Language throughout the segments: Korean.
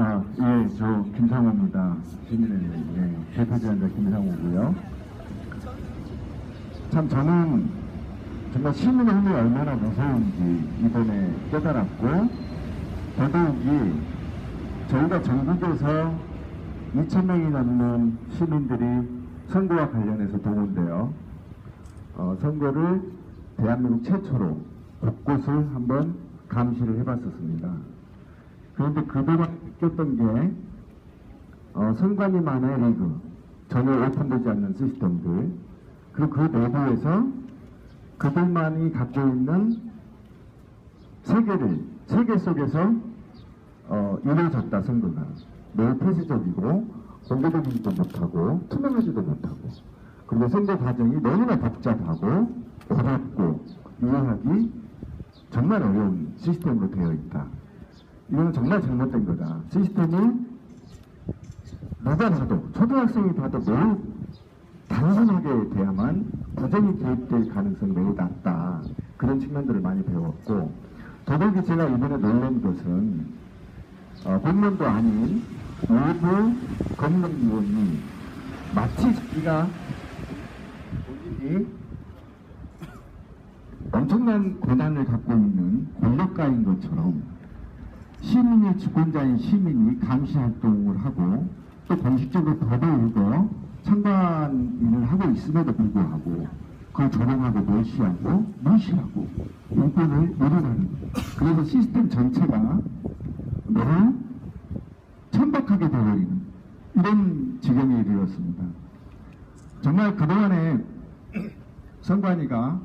아, 예, 저 김상호입니다. 시민의 예, 대표자입니다. 김상호고요. 참 저는 정말 시민의 힘이 얼마나 무서운지 이번에 깨달았고 더더욱이 저희가 전국에서 2,000명이 넘는 시민들이 선거와 관련해서 동원되어 어, 선거를 대한민국 최초로 곳곳을 한번 감시를 해봤었습니다. 그런데 그동안 느꼈던 게 어, 선관위만의 리그 전혀 오픈되지 않는 시스템들 그리고 그 내부에서 그들만이 갖고 있는 세계를 세계 속에서 어, 이루어졌다 선거가 매우 폐쇄적이고 공개적이지도 못하고 투명하지도 못하고 그리고 선거 과정이 너무나 복잡하고 어렵고 이해하기 정말 어려운 시스템으로 되어 있다. 이건 정말 잘못된 거다. 시스템이 누가 봐도 초등학생이 봐도 매우 단순하게 돼야만 부정이 개입될 가능성이 매우 낮다. 그런 측면들을 많이 배웠고 더더욱이 제가 이번에 놀란 것은 어, 공무원도 아닌 일부 검문위원이 마치 자기가 본인이 엄청난 권한을 갖고 있는 권력가인 것처럼 시민이 주권자인 시민이 감시 활동을 하고 또 공식적으로 법을 읽어 참관인을 하고 있음에도 불구하고 그걸 조롱하고 멸시하고 무시하고 인권을 모른하는 그래서 시스템 전체가 매우 천박하게 되어버리는 이런 지경에 이르렀습니다. 정말 그동안에 선관위가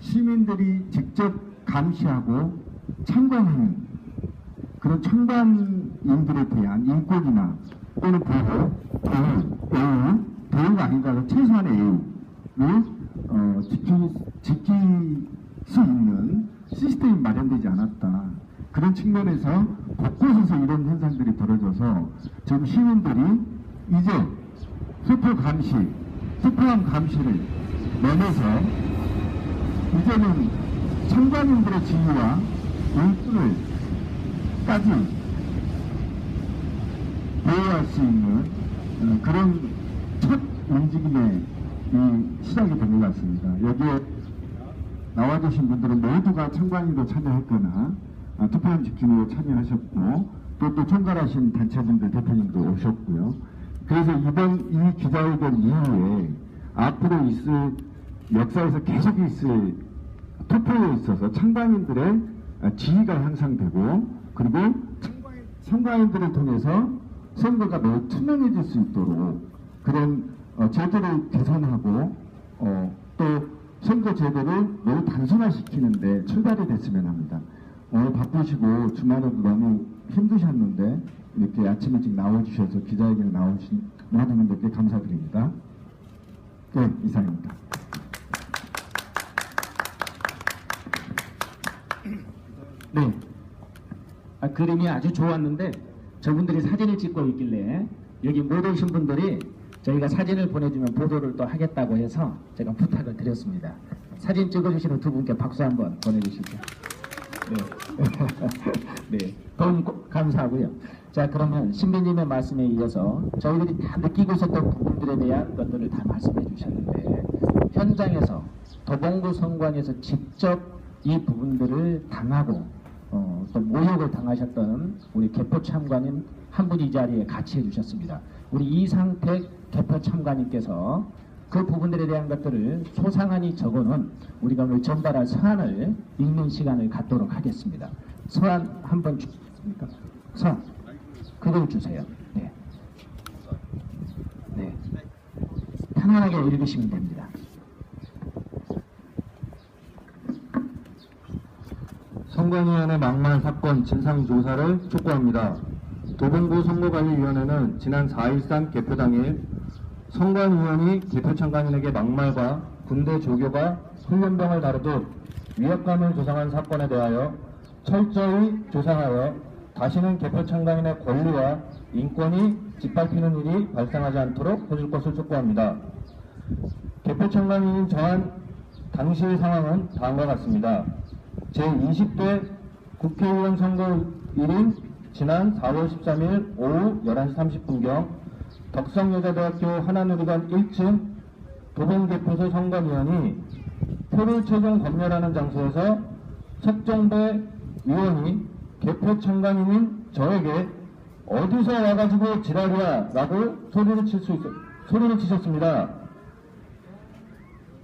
시민들이 직접 감시하고 참관하는 그런 참관인들에 대한 인권이나 또는 보호, 대우, 애우, 대우가 아니더라도 최소한의 애우를 어, 지키, 지킬 수 있는 시스템이 마련되지 않았다. 그런 측면에서 곳곳에서 이런 현상들이 벌어져서 지금 시민들이 이제 투표 감시, 투표함 감시를 넘어서 이제는 참관인들의 지위와 인권 을까지 보호할 수 있는 어, 그런 첫 움직임의 이 시작이 된 것 같습니다. 여기에 나와 계신 분들은 모두가 참관인으로 참여했거나 아, 투표함 지킴으로 참여하셨고 또 또 총괄하신 단체분들 대표님도 오셨고요. 그래서 이번 이 기자회견 이후에 앞으로 있을 역사에서 계속 있을 투표에 있어서 참관인들의 아, 지위가 향상되고 그리고 참관인들을 통해서 선거가 매우 투명해질 수 있도록 그런 어, 제도를 개선하고 어, 또 선거 제도를 매우 단순화시키는데 출발이 됐으면 합니다. 오늘 바쁘시고 주말에도 너무 힘드셨는데 이렇게 아침 일찍 나와주셔서 기자회견에 나오신 모든 분들께 감사드립니다. 네, 이상입니다. 네. 아, 그림이 아주 좋았는데 저분들이 사진을 찍고 있길래 여기 못 오신 분들이 저희가 사진을 보내주면 보도를 또 하겠다고 해서 제가 부탁을 드렸습니다. 사진 찍어주시는 두 분께 박수 한번 보내주시죠. 네. 네. 고- 감사하고요. 자, 그러면 신부님의 말씀에 이어서 저희들이 다 느끼고 있었던 부분들에 대한 것들을 다 말씀해 주셨는데 현장에서 도봉구 선관에서 직접 이 부분들을 당하고 어, 또 모욕을 당하셨던 우리 개표 참관인 한 분이 이 자리에 같이 해주셨습니다. 우리 이상택 개표 참관인께서 그 부분들에 대한 것들을 소상하니 적어놓은 우리가 오늘 전달할 서한을 읽는 시간을 갖도록 하겠습니다. 서한 한번 주십니까? 서한 그걸 주세요. 네. 네. 편안하게 읽으시면 됩니다. 선관위원회 막말 사건 진상조사를 촉구합니다. 도봉구 선거관리위원회는 지난 4.13 개표 당일 선관위원이 개표 참관인에게 막말과 군대 조교가 훈련병을 다루듯 위협감을 조성한 사건에 대하여 철저히 조사하여 다시는 개표 참관인의 권리와 인권이 짓밟히는 일이 발생하지 않도록 해줄 것을 촉구합니다. 개표 참관인이 정한 당시의 상황은 다음과 같습니다. 제20대 국회의원 선거일인 지난 4월 13일 오후 11시 30분경 덕성여자대학교 하나누리관 1층 도봉개표소 선관위원이 표를 최종 검열하는 장소에서 석정배 의원이 개표 참관인인 저에게 어디서 와가지고 지랄이야 라고 소리를 칠 수 있어 소리를 치셨습니다.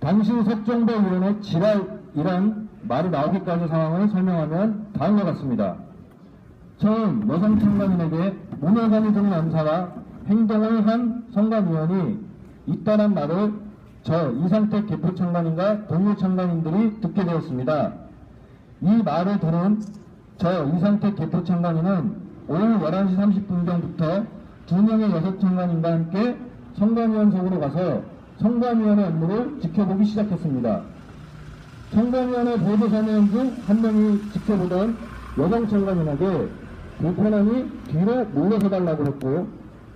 당시 석정배 의원의 지랄이란 말이 나오기까지 상황을 설명하면 다음과 같습니다. 처음 여성 참관인에게 문화관이 등 남사가 행동을 한 선관위원이 있다는 말을 저 이상택 개표 참관인과 동료 참관인들이 듣게 되었습니다. 이 말을 들은 저 이상택 개표 참관인은 오후 11시 30분경부터 두 명의 여성 참관인과 함께 선관위원 속으로 가서 선관위원의 업무를 지켜보기 시작했습니다. 선관위원회 보도사명 중한 명이 지켜보던 여성 참관인에게 불편함이 뒤로 물러서 달라고 했고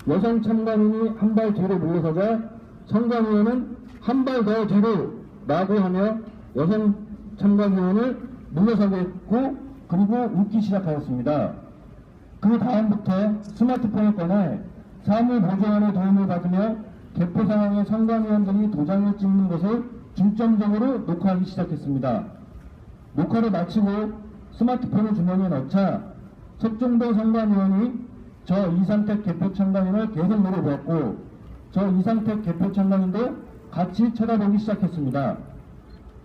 여성 참관인이 한 발 뒤로 물러서자 선관위원은 한 발 더 뒤로 라고 하며 여성 참관위원을 물러서게 했고 그리고 웃기 시작하였습니다. 그 다음부터 스마트폰을 꺼내 사무보조원의 도움을 받으며 개표 상황의 선관위원들이 도장을 찍는 것을 중점적으로 녹화하기 시작했습니다. 녹화를 마치고 스마트폰을 주머니에 넣자 석종도 선관위원이 저 이상택 개표 참관인을 계속 물어보았고 저 이상택 개표 참관인도 같이 쳐다보기 시작했습니다.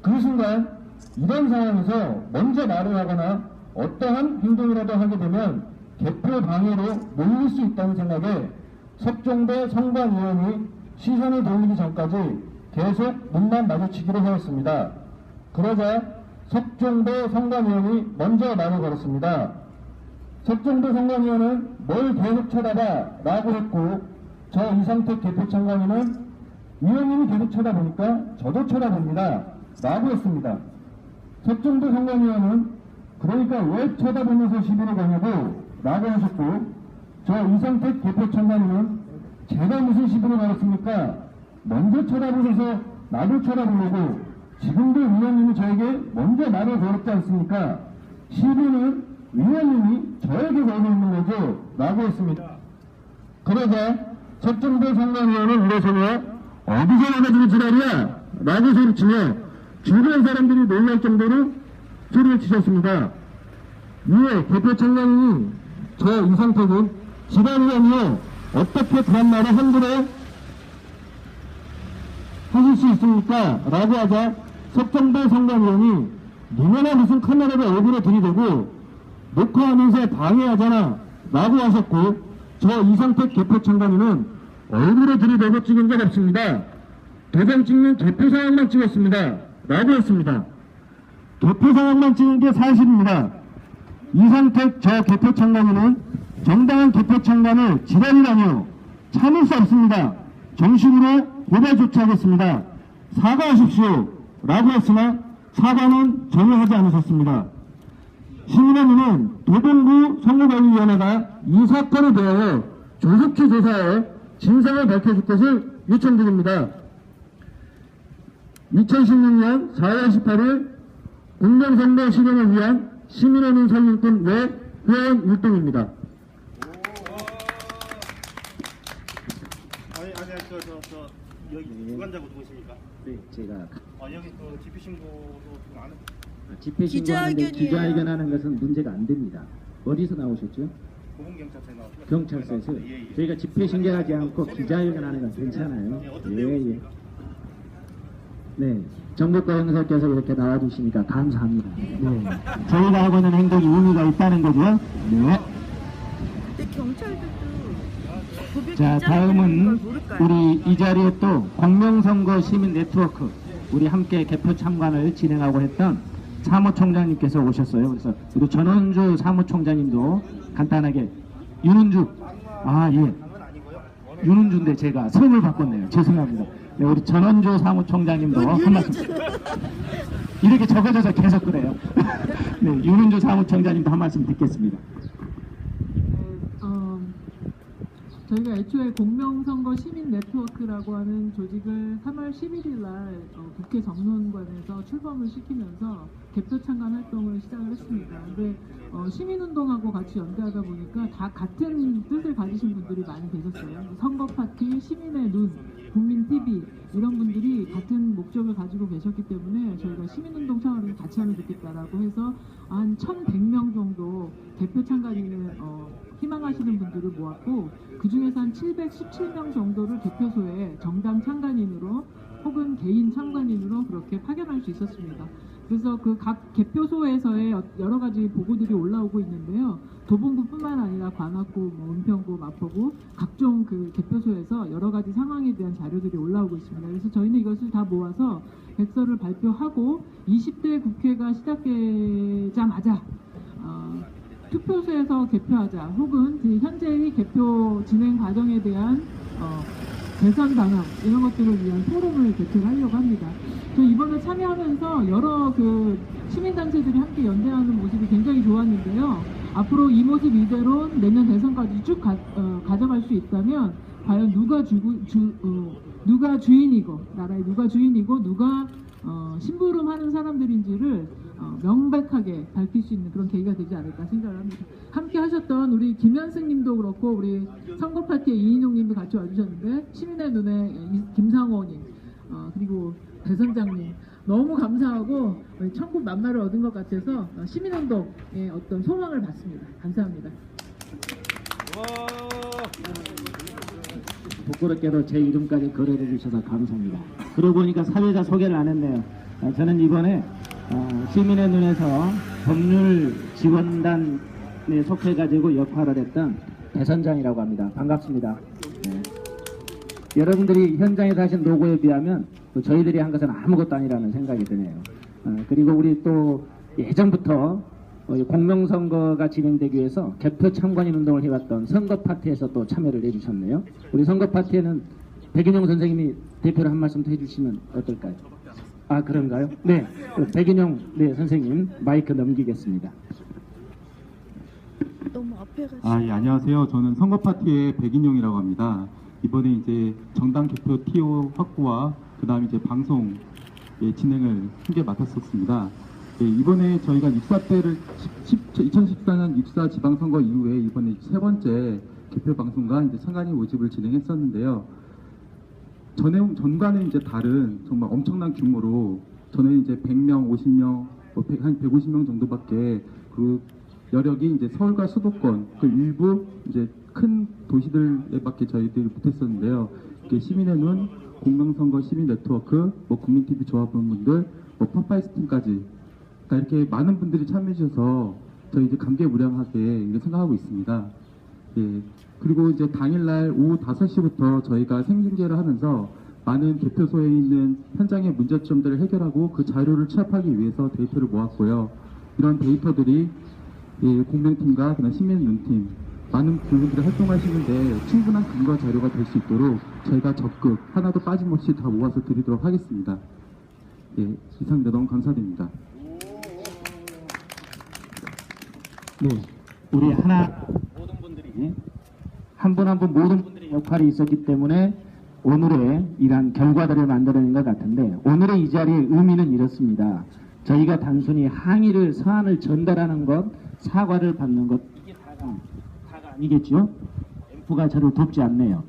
그 순간 이런 상황에서 먼저 말을 하거나 어떠한 행동이라도 하게 되면 개표 방해로 몰릴 수 있다는 생각에 석종대 선관위원이 시선을 돌리기 전까지 계속 눈만 마주치기로 하였습니다. 그러자 석종대 선관위원이 먼저 말을 걸었습니다. 석종대 선관위원은 뭘 계속 쳐다봐 라고 했고 저 이상택 참관인은 위원님이 계속 쳐다보니까 저도 쳐다봅니다 라고 했습니다. 석종대 선관위원은 그러니까 왜 쳐다보면서 시비를 거냐고 라고 하셨고 저 이상택 참관인은 제가 무슨 시비를 걸었습니까? 먼저 쳐다보셔서 나도 쳐다보려고 지금도 위원님이 저에게 먼저 말을 걸었지 않습니까? 시비는 위원님이 저에게 걸고 있는 거죠 라고 했습니다. 그러자 석정대 상관위원은 일어서며 어디서 나가지고 지랄이야 라고 소리치며 주변 사람들이 놀랄 정도로 소리를 치셨습니다. 이에 개표 청장이 저 이상택은 지랄이 아니요 어떻게 그런 말을 함부로 하실 수 있습니까? 라고 하자 석정대 상관위원이 니네나 무슨 카메라를 얼굴에 들이대고 녹화하면서 방해하잖아 라고 하셨고 저 이상택 개표 참관인은 얼굴에 들이대고 찍은 적 없습니다. 도장 찍는 개표 상황만 찍었습니다. 라고 했습니다. 개표 상황만 찍은 게 사실입니다. 이상택 저 개표 참관인은 정당한 개표 참관을 지랄이라뇨 참을 수 없습니다. 정식으로 고발 조치하겠습니다. 사과하십시오. 라고 했으나 사과는 전혀 하지 않으셨습니다. 시민의원은 도봉구 선거관리위원회가 이 사건에 대하여 조속히 조사해 진상을 밝혀줄 것을 요청드립니다. 2016년 4월 18일 공정선거 실현을 위한 시민의원 살림꾼 외 회원 율동입니다. 아니 아니 아니 저저 저 여기 주관자고 누구십니까? 네, 제가 아 여기 그 집회 신고도 지금 안 해. 집회 신고하는데 기자회견이에요. 기자회견하는 것은 문제가 안 됩니다. 어디서 나오셨죠? 보건경찰서에. 경찰서에서 예, 예. 저희가 집회 신고하지 않고 기자회견하는 건 괜찮아요. 예, 어떤 예, 예. 내용이십니까? 네, 정부과 형사께서 이렇게 나와주시니까 감사합니다. 네, 저희가 하고 있는 행동이 의미가 있다는 거죠. 네. 근데 경찰들도 자, 다음은? 우리 이 자리에 또 공명선거 시민 네트워크 우리 함께 개표 참관을 진행하고 했던 사무총장님께서 오셨어요. 그래서 우리 전원주 사무총장님도 간단하게 윤은주 아 예. 윤은주인데 제가 성을 바꿨네요. 죄송합니다. 네, 우리 전원주 사무총장님도 한 말씀. 이렇게 적어져서 계속 그래요. 네, 윤은주 사무총장님도 한 말씀 듣겠습니다. 어, 저희가 애초에 공명선거 시민 네트워크라고 하는 조직을 3월 11일 날 어, 국회 정론관에서 출범을 시키면서 개표 참관 활동을 시작을 했습니다. 근데 어, 시민운동하고 같이 연대하다 보니까 다 같은 뜻을 가지신 분들이 많이 계셨어요. 선거 파티, 시민의 눈, 국민 TV 이런 분들이 같은 목적을 가지고 계셨기 때문에 저희가 시민운동 차원에서 같이 하면 좋겠다라고 해서 한 1,100명 정도 대표 참가인을 어, 희망하시는 분들을 모았고 그 중에서 한 717명 정도를 개표소에 정당 참관인으로 혹은 개인 참관인으로 그렇게 파견할 수 있었습니다. 그래서 그 각 개표소에서의 어- 여러 가지 보고들이 올라오고 있는데요. 도봉구뿐만 아니라 관악구, 뭐 은평구, 마포구 각종 그 개표소에서 여러 가지 상황에 대한 자료들이 올라오고 있습니다. 그래서 저희는 이것을 다 모아서 백서를 발표하고 20대 국회가 시작되자마자 어, 투표소에서 개표하자 혹은 그 현재의 개표 진행 과정에 대한 어, 개선 방안 이런 것들을 위한 포럼을 개최하려고 합니다. 저 이번에 참여하면서 여러 그 시민단체들이 함께 연대하는 모습이 굉장히 좋았는데요. 앞으로 이 모습 이대로 내년 대선까지 쭉 가, 어, 가져갈 수 있다면 과연 누가 주구, 주, 어, 누가 주인이고 나라의 누가 주인이고 누가 어, 심부름하는 사람들인지를 어, 명백하게 밝힐 수 있는 그런 계기가 되지 않을까 생각을 합니다. 함께 하셨던 우리 김현승님도 그렇고 우리 선거파티의 이인용님도 같이 와주셨는데 시민의 눈에 이- 김상호님 어, 그리고 대선장님 너무 감사하고 천국 만마를 얻은 것 같아서 어, 시민운동의 어떤 소망을 받습니다. 감사합니다. 부끄럽게도 제 이름까지 거론해 주셔서 감사합니다. 그러고 보니까 사회자 소개를 안 했네요. 아, 저는 이번에 어, 시민의 눈에서 법률 지원단에 속해가지고 역할을 했던 대선장이라고 합니다. 반갑습니다. 네. 여러분들이 현장에서 하신 노고에 비하면 또 저희들이 한 것은 아무것도 아니라는 생각이 드네요. 어, 그리고 우리 또 예전부터 어, 이 공명선거가 진행되기 위해서 개표 참관인 운동을 해왔던 선거 파티에서 또 참여를 해주셨네요. 우리 선거 파티에는 백인영 선생님이 대표를 한 말씀 더 해주시면 어떨까요? 아 그런가요? 네, 그 백인영 네 선생님 마이크 넘기겠습니다. 너무 앞에 가시. 아, 예, 안녕하세요. 저는 선거 파티의 백인용이라고 합니다. 이번에 이제 정당 개표 TO 확보와 그 다음 이제 방송 예, 진행을 함께 맡았었습니다. 예, 이번에 저희가 입사 때를 2014년 입사 지방선거 이후에 이번에 세 번째 개표 방송과 이제 선관위 모집을 진행했었는데요. 전에 전과는 이제 다른 정말 엄청난 규모로 전에 이제 100명, 50명, 뭐 백- 한 150명 정도밖에 그 여력이 이제 서울과 수도권 그 일부 이제 큰 도시들에밖에 저희들이 못했었는데요. 이렇게 시민의 눈, 공명선거 시민 네트워크, 뭐 국민 TV 조합원분들, 뭐 퍼파이스 팀까지 그러니까 이렇게 많은 분들이 참여해 주셔서 저희 이제 감개무량하게 생각하고 있습니다. 예. 그리고 이제 당일날 오후 5시부터 저희가 생중계를 하면서 많은 개표소에 있는 현장의 문제점들을 해결하고 그 자료를 취합하기 위해서 데이터를 모았고요. 이런 데이터들이 예, 공명팀과 그다음 시민 눈팀 많은 분들이 활동하시는데 충분한 근거 자료가 될 수 있도록 저희가 적극 하나도 빠짐없이 다 모아서 드리도록 하겠습니다. 예, 이상입니다. 너무 감사드립니다. 네, 우리 하나 모든 분들이 한 분 한 분 모든 분들의 역할이 있었기 때문에 오늘의 이러한 결과들을 만들어낸 것 같은데 오늘의 이 자리의 의미는 이렇습니다. 저희가 단순히 항의를 서한을 전달하는 것, 사과를 받는 것 이게 다가, 다가 아니겠죠? 엠프가 저를 돕지 않네요.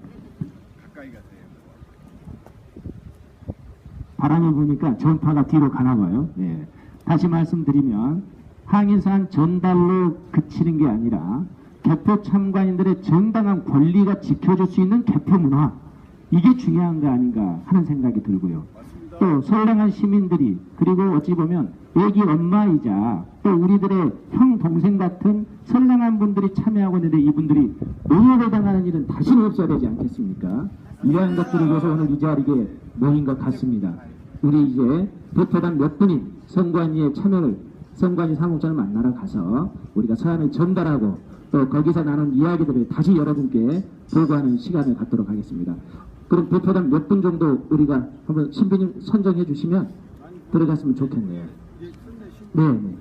바람을 보니까 전파가 뒤로 가나 봐요. 네. 다시 말씀드리면 항의사안 전달로 그치는 게 아니라 개표 참관인들의 정당한 권리가 지켜질 수 있는 개표 문화 이게 중요한 거 아닌가 하는 생각이 들고요. 또 선량한 시민들이 그리고 어찌 보면 애기 엄마이자 또 우리들의 형 동생 같은 선량한 분들이 참여하고 있는데 이분들이 노예를 당하는 일은 다시는 없어야 되지 않겠습니까? 이러한 것들을 위해서 오늘 이 자리에 모인 것 같습니다. 우리 이제 대표단 몇 분이 선관위에 참여를 선관위 사무장을 만나러 가서 우리가 서한을 전달하고 또 거기서 나눈 이야기들을 다시 여러분께 보고하는 시간을 갖도록 하겠습니다. 그럼 대표단 몇분 정도 우리가 한번 신부님 선정해 주시면 들어갔으면 좋겠네요. 네, 네.